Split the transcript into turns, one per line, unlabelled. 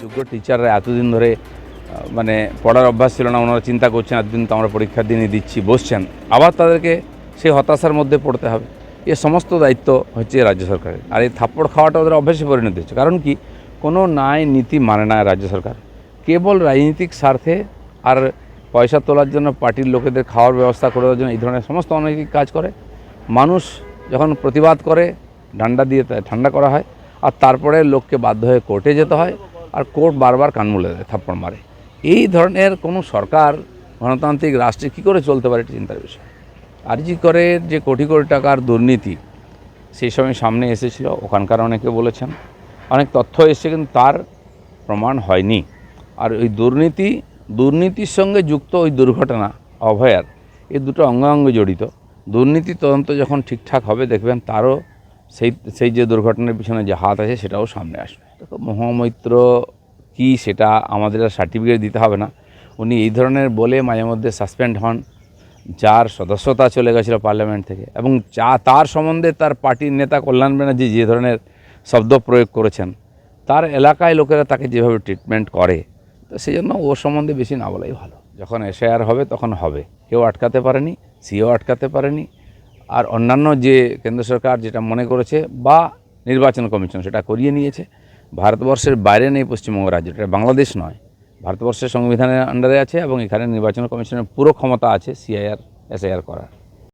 যোগ্য টিচাররা এতদিন ধরে মানে পড়ার অভ্যাস ছিল না, ওনারা চিন্তা করছেন, এতদিন তো আমরা পরীক্ষার দিনে দিচ্ছি। বসছেন। আবার তাদেরকে সেই হতাশার মধ্যে পড়তে হবে। এ সমস্ত দায়িত্ব হচ্ছে রাজ্য সরকারের। আর এই থাপ্পড় খাওয়াটা ওদের অভ্যাসে পরিণত হচ্ছে কারণ কি? কোনো ন্যায় নীতি মানে না রাজ্য সরকার। কেবল রাজনৈতিক স্বার্থে আর পয়সা তোলার জন্য পার্টির লোকেদের খাওয়ার ব্যবস্থা করে দেওয়ার জন্য এই ধরনের সমস্ত অনৈতিক কাজ করে। মানুষ যখন প্রতিবাদ করে, ডান্ডা দিয়ে ঠান্ডা করা হয়, আর তারপরে লোককে বাধ্য হয়ে কোর্টে যেতে হয়। আর কোর্ট বারবার কান মুলে দেয়, থাপ্পড় মারে। এই ধরনের কোনো সরকার, গণতান্ত্রিক রাষ্ট্রে কী করে চলতে পারে এটি চিন্তার বিষয়। আরজি করে যে কোটি কোটি টাকার দুর্নীতি, সেই সময় সামনে এসেছিল, ওখানকার অনেকে বলেছেন। অনেক তথ্য এসেছে, কিন্তু তার প্রমাণ হয়নি। আর ওই দুর্নীতি, দুর্নীতির সঙ্গে যুক্ত ওই দুর্ঘটনা, অভয়ার এই দুটো অঙ্গাঙ্গে জড়িত। দুর্নীতি তদন্ত যখন ঠিকঠাক হবে, দেখবেন তারও সেই সেই যে দুর্ঘটনার পিছনে যে হাত আছে, সেটাও সামনে আসবে। মহামৈত্র কি সেটা আমাদের সার্টিফিকেট দিতে হবে না। উনি এই ধরনের বলে মাঝে মধ্যে সাসপেন্ড হন, যার সদস্যতা চলে গেছিল পার্লামেন্ট থেকে এবং যা তার সম্বন্ধে তার পার্টির নেতা কল্যাণ ব্যানার্জি যে ধরনের শব্দ প্রয়োগ করেছেন, তার এলাকায় লোকেরা তাকে যেভাবে ট্রিটমেন্ট করে, তো সেই জন্য ওর সম্বন্ধে বেশি না বলাই ভালো। যখন এসআইআর হবে তখন হবে। কেউ আটকাতে পারেনি, সিও আটকাতে পারেনি, আর অন্যান্য যে কেন্দ্র সরকার যেটা মনে করেছে বা নির্বাচন কমিশন সেটা করিয়ে নিয়েছে ভারতবর্ষের বাইরে নেই পশ্চিমবঙ্গ রাজ্য, এটা বাংলাদেশ নয়। ভারতবর্ষের সংবিধানের আন্ডারে আছে এবং এখানে নির্বাচন কমিশনের পুরো ক্ষমতা আছে সিআইআর এসআইআর করার।